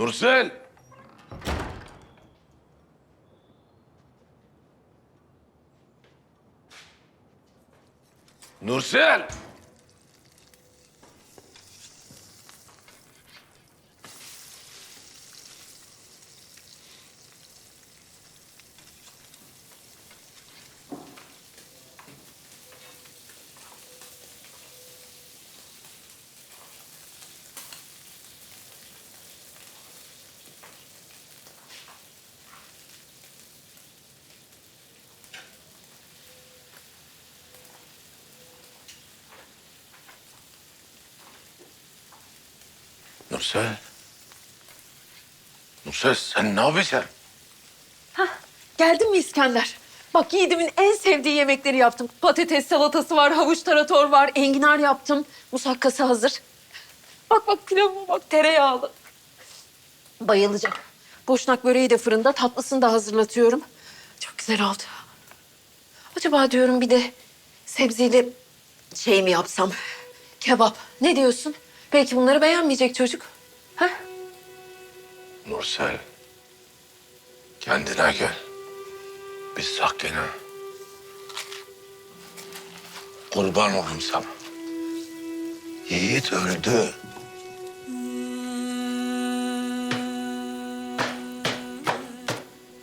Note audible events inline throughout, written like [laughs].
Nursel. Nursel. Nursel. Nursel sen ne yapıyorsun? Geldin mi İskender? Bak yiğidimin en sevdiği yemekleri yaptım. Patates salatası var, havuç tarator var, enginar yaptım. Musakkası hazır. Bak bak pilavıma bak tereyağlı. Bayılacak. Boşnak böreği de fırında, tatlısını da hazırlatıyorum. Çok güzel oldu. Acaba diyorum bir de sebzeyle şey mi yapsam? Kebap. Ne diyorsun? Belki bunları beğenmeyecek çocuk. Ha? Nursel. Kendine gel. Bir sakin ol. Kurban olayım sana. Yiğit öldü.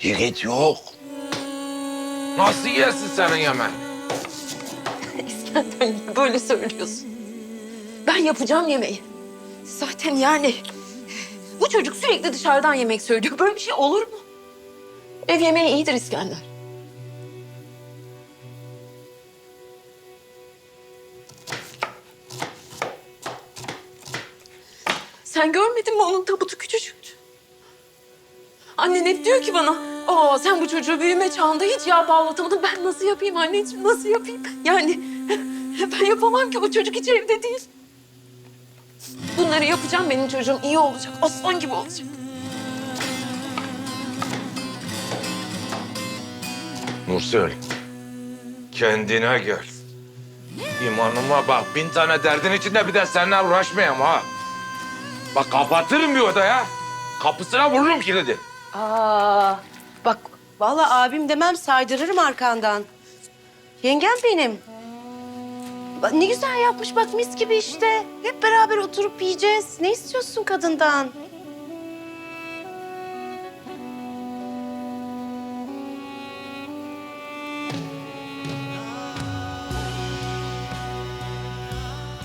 Yiğit yok. Nasıl yesin senin yemeğini? [laughs] İskender niye böyle söylüyorsun? Ben yapacağım yemeği. Zaten yani bu çocuk sürekli dışarıdan yemek söylüyor. Böyle bir şey olur mu? Ev yemeği iyidir İskender. Sen görmedin mi onun tabutu küçücüktü. Annen hep diyor ki bana, aa sen bu çocuğu büyüme çağında hiç yağ bağlatamadın. Ben nasıl yapayım anneciğim, nasıl yapayım? Yani [laughs] ben yapamam ki, o çocuk hiç evde değil. Bunları yapacağım, benim çocuğum iyi olacak, aslan gibi olacak. Nursel. Kendine gel. İmanıma bak bin tane derdin içinde bir de seninle uğraşmayayım ha. Bak kapatırım bir odaya. Kapısına vururum kilidi. Aa, bak vallahi abim demem saydırırım arkandan. Yengem benim. Ne güzel yapmış bak mis gibi işte. Hep beraber oturup yiyeceğiz. Ne istiyorsun kadından?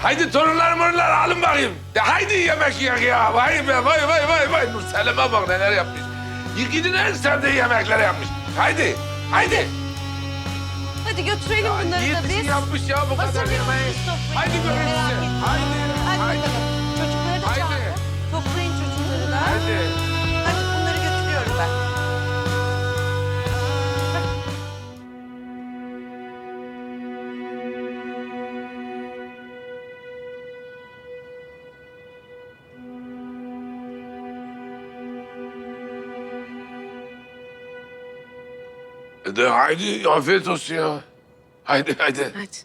Haydi torunlar morunlar alın bakayım. Ya haydi yemek yiyelim ya. Vay be vay vay vay vay. Nurselim'e bak neler yapmış. Yiğidin en sevdiği yemekleri yapmış. Haydi haydi. Hadi götürelim Ya, bunları da biz. yapmış ya bu kadar yemeği. Haydi görün size. Haydi haydi. Çocukları da çağırın. Toplayın çocukları da. Haydi. E De haydi afiyet olsun ya. Haydi haydi. Hadi.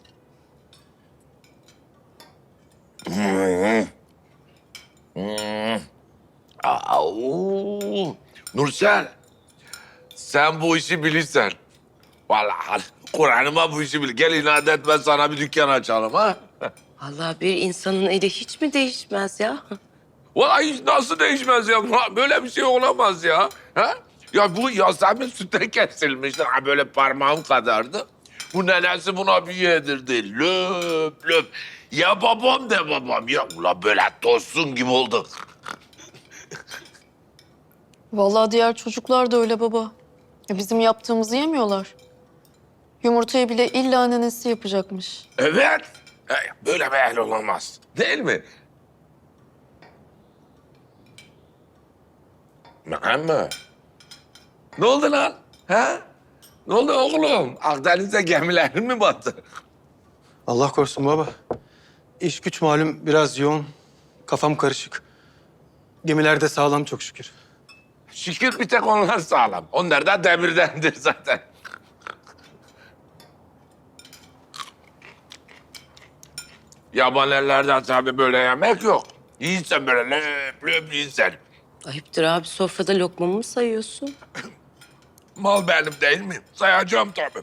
Hmm. Nursel. Sen bu işi bilirsen. Vallahi Kur'an'ıma bu işi bil. Gel inat etme sana bir dükkan açalım ha. Vallahi bir insanın eli hiç mi değişmez ya? Vallahi hiç nasıl değişmez ya? Böyle bir şey olamaz ya. Ha? Ya bu Yasemin sütte kesilmişti. Ha böyle parmağım kadardı. Bu nenesi buna bir yedirdi. Löp löp. Ya babam de babam. Ya ulan böyle tozsun gibi oldu. Vallahi diğer çocuklar da öyle baba. Ya bizim yaptığımızı yemiyorlar. Yumurtayı bile illa nenesi yapacakmış. Evet. E, Böyle bir el olamaz. Değil mi? Ama ne oldu lan? Ha? Ne oldu oğlum? Akdeniz'de gemilerin mi battı? Allah korusun baba. İş güç malum biraz yoğun. Kafam karışık. Gemiler de sağlam çok şükür. Şükür bir tek onlar sağlam. Onlar da demirdendir zaten. Yaban ellerde tabii böyle yemek yok. Yiysen böyle löp löp yiysen. Ayıptır abi sofrada lokmamı mı sayıyorsun? [laughs] Mal benim değil mi? Sayacağım tabii.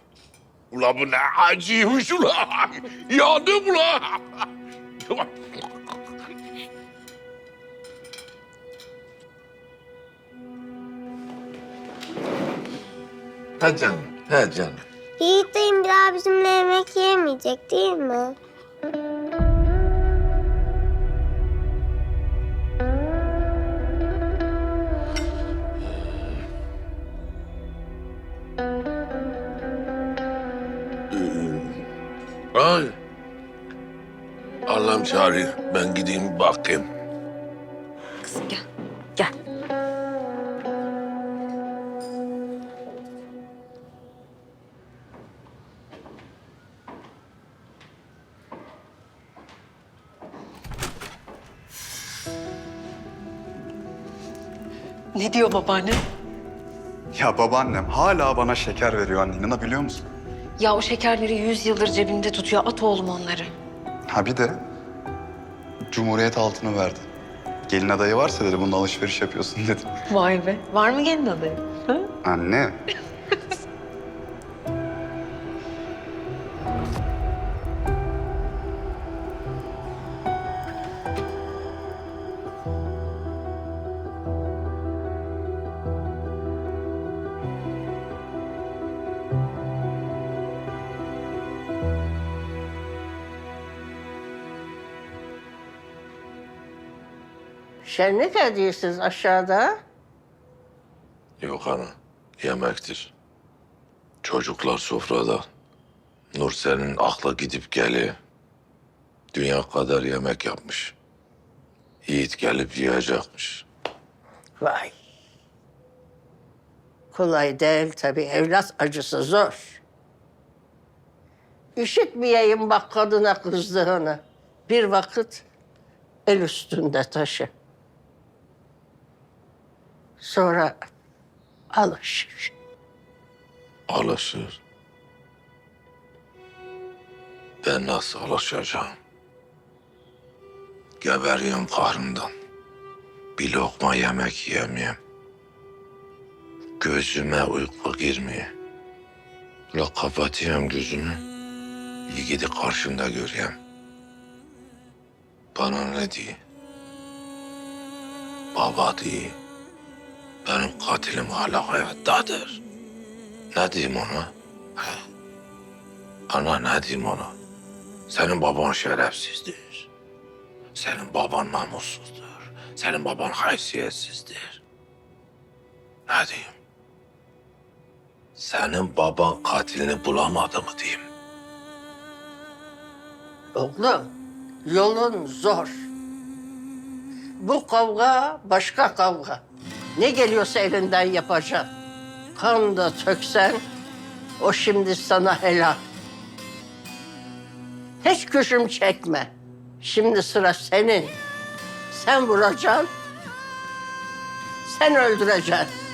Ula bu ne acıymış ula. Yandım ula. He canım, he canım. Yiğit dayım bir daha bizimle yemek yemeyecek değil mi? Çağırıyor. Ben gideyim bakayım. Kızım gel. Gel. Ne diyor babaanne? Ya babaannem hala bana şeker veriyor anne. İnanabiliyor musun? Ya o şekerleri yüz yıldır cebinde tutuyor. At oğlum onları. Ha bir de Cumhuriyet altını verdi. Gelin adayı varsa dedi bununla alışveriş yapıyorsun [laughs] dedi. Vay be. Var mı gelin adayı? Anne. Şenlik ediyorsunuz aşağıda. Yok ana, yemektir. Çocuklar sofrada. Nur senin akla gidip geliyor. Dünya kadar yemek yapmış. Yiğit gelip yiyecekmiş. Vay. Kolay değil tabii. Evlat acısı zor. Üşütmeyeyim bak kadına kızdığını. Bir vakit el üstünde taşı. Sonra alışır. Alışır. Ben nasıl alışacağım? Geberiyorum kahrımdan. Bir lokma yemek yiyemiyorum. Gözüme uyku girmiyor. La kapatıyorum gözümü. Yiğidi karşımda görüyorum. Bana ne diyor? Baba diyor. Benim katilim hala hayattadır. Ne diyeyim ona? He? Ana ne diyeyim ona? Senin baban şerefsizdir. Senin baban namussuzdur. Senin baban haysiyetsizdir. Ne diyeyim? Senin baban katilini bulamadı mı diyeyim? Oğlum, yolun zor. Bu kavga başka kavga. Ne geliyorsa elinden yapacaksın. Kan da töksen, o şimdi sana helal. Hiç küşüm çekme. Şimdi sıra senin. Sen vuracaksın, sen öldüreceksin.